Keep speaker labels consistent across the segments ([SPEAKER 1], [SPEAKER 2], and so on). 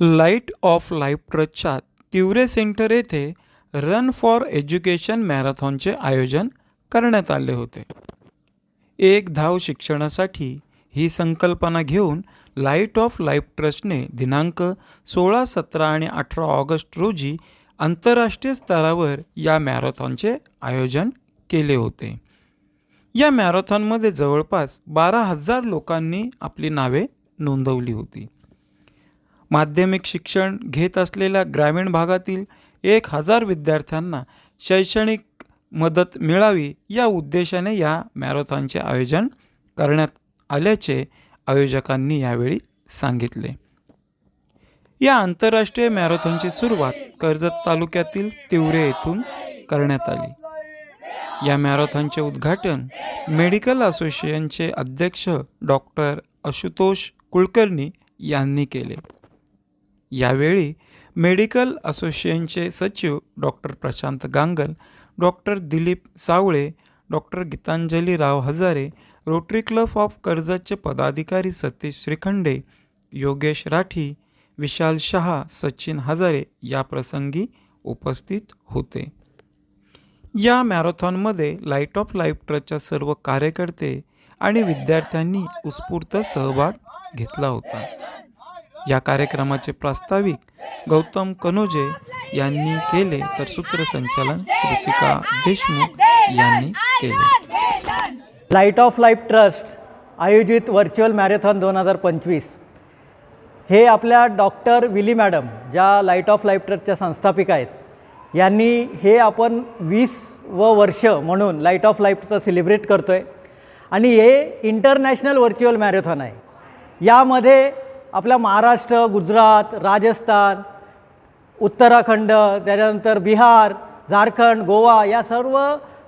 [SPEAKER 1] Light of life ट्रस्टच्या Tiware centre येथे run for education मॅरेथॉनचे आयोजन करण्यात आले होते. एक धाव शिक्षणासाठी ही संकल्पना घेऊन लाइट ऑफ लाईफ ट्रस्टने दिनांक सोळा सतरा आणि अठरा ऑगस्ट रोजी आंतरराष्ट्रीय स्तरावर या मॅरेथॉनचे आयोजन केले होते. या मॅरेथॉनमध्ये जवळपास बारा हजार लोकांनी आपली नावे नोंदवली होती. माध्यमिक शिक्षण घेत असलेल्या ग्रामीण भागातील एक हजार विद्यार्थ्यांना शैक्षणिक मदत मिळावी या उद्देशाने या मॅरेथॉनचे आयोजन करण्यात आल्याचे आयोजकांनी यावेळी सांगितले. या आंतरराष्ट्रीय मॅरेथॉनची सुरुवात कर्जत तालुक्यातील तिवरे येथून करण्यात आली. या मॅरेथॉनचे उद्घाटन मेडिकल असोसिएशनचे अध्यक्ष डॉक्टर आशुतोष कुलकर्णी यांनी केले. यावेळी मेडिकल असोसिएशनचे सचिव doctor Prashant Gangal doctor Dilip Savale doctor Gitanjali Rao Hazare rotary club of कर्जतचे पदाधिकारी सतीश श्रीखंडे योगेश राठी विशाल शहा सचिन हजारे या प्रसंगी उपस्थित होते. या मॅरेथॉनमध्ये लाइट ऑफ लाईफ ट्रस्टच्या सर्व कार्यकर्ते आणि विद्यार्थ्यांनी उत्स्फूर्त सहभाग घेतला होता. या कार्यक्रमाचे प्रास्ताविक गौतम कनोजे यांनी केले तर सूत्रसंचालन श्रुतिका देशमुख यांनी केले.
[SPEAKER 2] लाइट ऑफ लाईफ ट्रस्ट आयोजित व्हर्च्युअल मॅरेथॉन दोन हजार पंचवीस. हे आपल्या डॉक्टर विली मॅडम ज्या लाइट ऑफ लाईफ ट्रस्टच्या संस्थापिका आहेत यांनी हे आपण वीस व वर्ष म्हणून लाइट ऑफ लाईफचं सेलिब्रेट करतो आहे आणि हे इंटरनॅशनल व्हर्च्युअल मॅरेथॉन आहे. यामध्ये आपल्या महाराष्ट्र गुजरात राजस्थान उत्तराखंड त्याच्यानंतर बिहार झारखंड गोवा या सर्व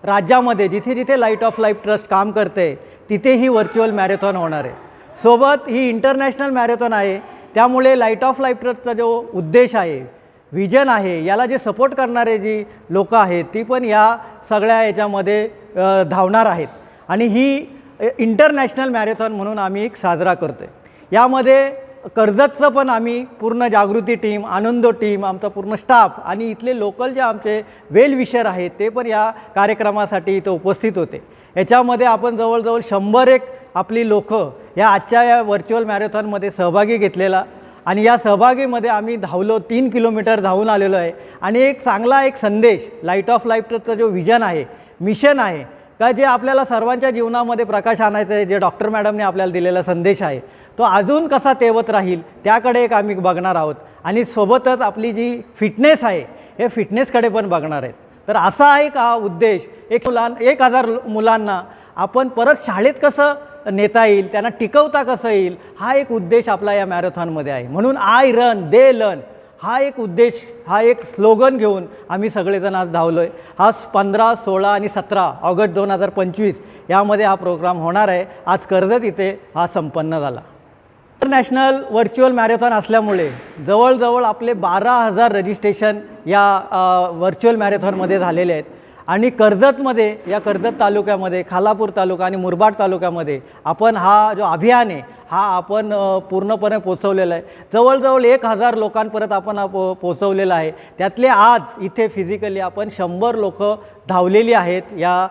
[SPEAKER 2] राज्यामध्ये जिथे जिथे लाइट ऑफ लाईफ ट्रस्ट काम करते तिथे ही व्हर्च्युअल मॅरेथॉन होणार आहे. सोबत ही इंटरनॅशनल मॅरेथॉन आहे. त्यामुळे लाइट ऑफ लाईफ ट्रस्टचा जो उद्देश आहे विजन आहे याला जे सपोर्ट करणारे जी लोकं आहेत ती पण या सगळ्या याच्यामध्ये धावणार आहेत. आणि ही इंटरनॅशनल मॅरेथॉन म्हणून आम्ही एक साजरा करतो आहे यामध्ये कर्जतचं पण आम्ही पूर्ण जागृती टीम आनंदो टीम आमचा पूर्ण स्टाफ आणि इथले लोकल जे आमचे वेल विशर आहेत ते पण या कार्यक्रमासाठी इथं उपस्थित होते. याच्यामध्ये आपण जवळजवळ शंभर एक आपली लोकं या आजच्या या व्हर्च्युअल मॅरेथॉनमध्ये सहभागी घेतलेला आणि या सहभागीमध्ये आम्ही धावलो तीन किलोमीटर धावून आलेलो आहे. आणि एक चांगला एक संदेश लाइट ऑफ लाईफचा जो विजन आहे मिशन आहे का जे आपल्याला सर्वांच्या जीवनामध्ये प्रकाश आणायचं आहे जे डॉक्टर मॅडमने आपल्याला दिलेला संदेश आहे तो अजून कसा तेवत राहील त्याकडे एक आम्ही बघणार आहोत. आणि सोबतच आपली जी फिटनेस आहे हे फिटनेसकडे पण बघणार आहेत. तर असा एक हा उद्देश एक मुलां एक हजार मुलांना आपण परत शाळेत कसं नेता येईल त्यांना टिकवता कसं येईल हा एक उद्देश आपला या मॅरेथॉनमध्ये आहे. म्हणून आय रन दे लन हा एक उद्देश हा एक स्लोगन घेऊन आम्ही सगळेजण आज धावलो आहे हा पंधरा सोळा आणि सतरा ऑगस्ट दोन हजार पंचवीस यामध्ये हा प्रोग्राम होणार आहे. आज कर्जत इथे हा संपन्न झाला. इंटरनॅशनल व्हर्च्युअल मॅरेथॉन असल्यामुळे जवळजवळ आपले बारा हजार रजिस्ट्रेशन या व्हर्च्युअल मॅरेथॉनमध्ये झालेले आहेत. आणि कर्जतमध्ये या कर्जत तालुक्यामध्ये खालापूर तालुका आणि मुरबाड तालुक्यामध्ये आपण हा जो अभियान आहे हा आपण पूर्णपणे पोचवलेला आहे. जवळजवळ एक हजार लोकांपर्यंत आपण पो पोचवलेला आहे. त्यातले आज इथे फिजिकली आपण शंभर लोक धावलेली आहेत या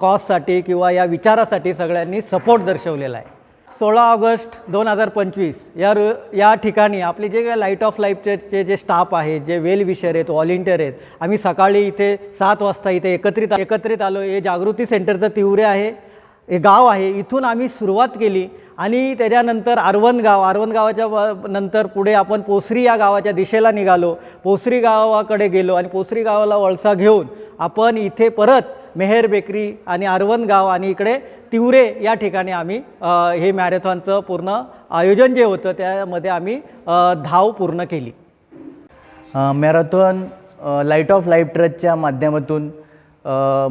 [SPEAKER 2] कॉजसाठी किंवा या विचारासाठी सगळ्यांनी सपोर्ट दर्शवलेला आहे. सोळा ऑगस्ट दोन हजार पंचवीस. या रु या ठिकाणी आपले जे काही लाइट ऑफ लाईफचे जे जे स्टाफ आहेत जे वेल विशर आहेत व्हॉलेंटियर आहेत आम्ही सकाळी इथे सात वाजता इथे एकत्रित एकत्रित आलो. हे जागृती सेंटरचं तिवरे आहे. हे गाव आहे. इथून आम्ही सुरुवात केली आणि त्याच्यानंतर आरवण गाव आरवण गावाच्या नंतर पुढे आपण पोसरी या गावाच्या दिशेला निघालो. पोसरी गावाकडे गेलो आणि पोसरी गावाला वळसा घेऊन आपण इथे परत मेहेर बेकरी आणि आरवंद गाव आणि इकडे तिवरे या ठिकाणी आम्ही हे मॅरेथॉनचं पूर्ण आयोजन जे होतं त्यामध्ये आम्ही धाव पूर्ण केली.
[SPEAKER 3] मॅरेथॉन लाइट ऑफ लाईफ ट्रस्टच्या माध्यमातून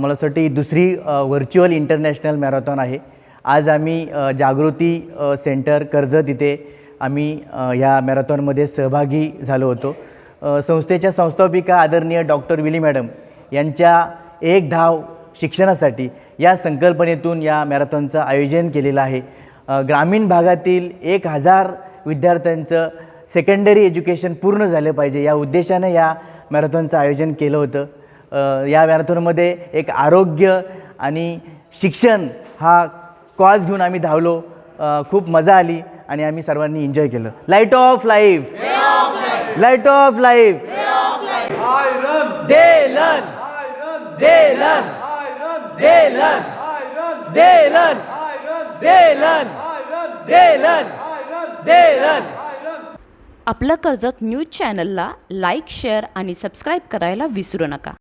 [SPEAKER 3] मला असं दुसरी व्हर्च्युअल इंटरनॅशनल मॅरेथॉन आहे. आज आम्ही जागृती सेंटर कर्जत इथे आम्ही ह्या मॅरेथॉनमध्ये सहभागी झालो होतो. संस्थेच्या संस्थापिका आदरणीय डॉक्टर विली मॅडम यांच्या एक धाव शिक्षणासाठी या संकल्पनेतून या मॅरेथॉनचं आयोजन केलेलं आहे. ग्रामीण भागातील एक हजार विद्यार्थ्यांचं सेकंडरी एज्युकेशन पूर्ण झालं पाहिजे या उद्देशानं या मॅरेथॉनचं आयोजन केलं होतं. या मॅरेथॉनमध्ये एक आरोग्य आणि शिक्षण हा कॉज घेऊन आम्ही धावलो. खूप मजा आली आणि आम्ही सर्वांनी एन्जॉय केलं. Light of life light of life
[SPEAKER 2] देलन देलन Delen. Delen. Delen. Delen. Delen.
[SPEAKER 4] आपलं कर्जत न्यूज चॅनलला लाईक शेअर आणि सबस्क्राईब करायला विसरू नका